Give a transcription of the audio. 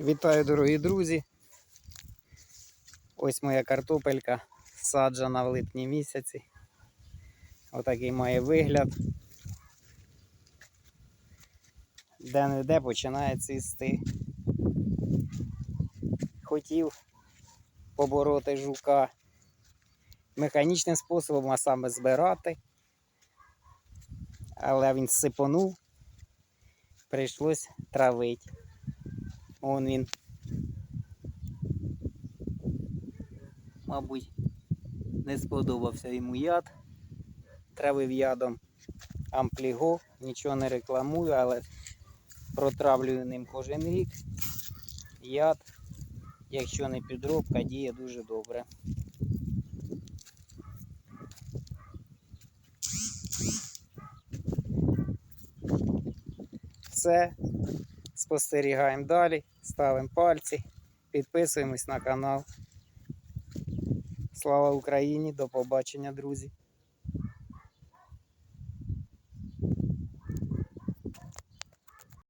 Вітаю, дорогі друзі. Ось моя картопелька саджена в липні місяці. Отакий має вигляд. Де-не-де починає цвісти. Хотів побороти жука механічним способом, а саме збирати. Але він сипонув, прийшлось травити. Он він. Мабуть, не сподобався йому яд. Травив ядом ампліго, нічого не рекламую, але протравлюю ним кожен рік. Яд, якщо не підробка, діє дуже добре. Все. Спостерігаємо далі, ставимо пальці, підписуємось на канал. Слава Україні! До побачення, друзі!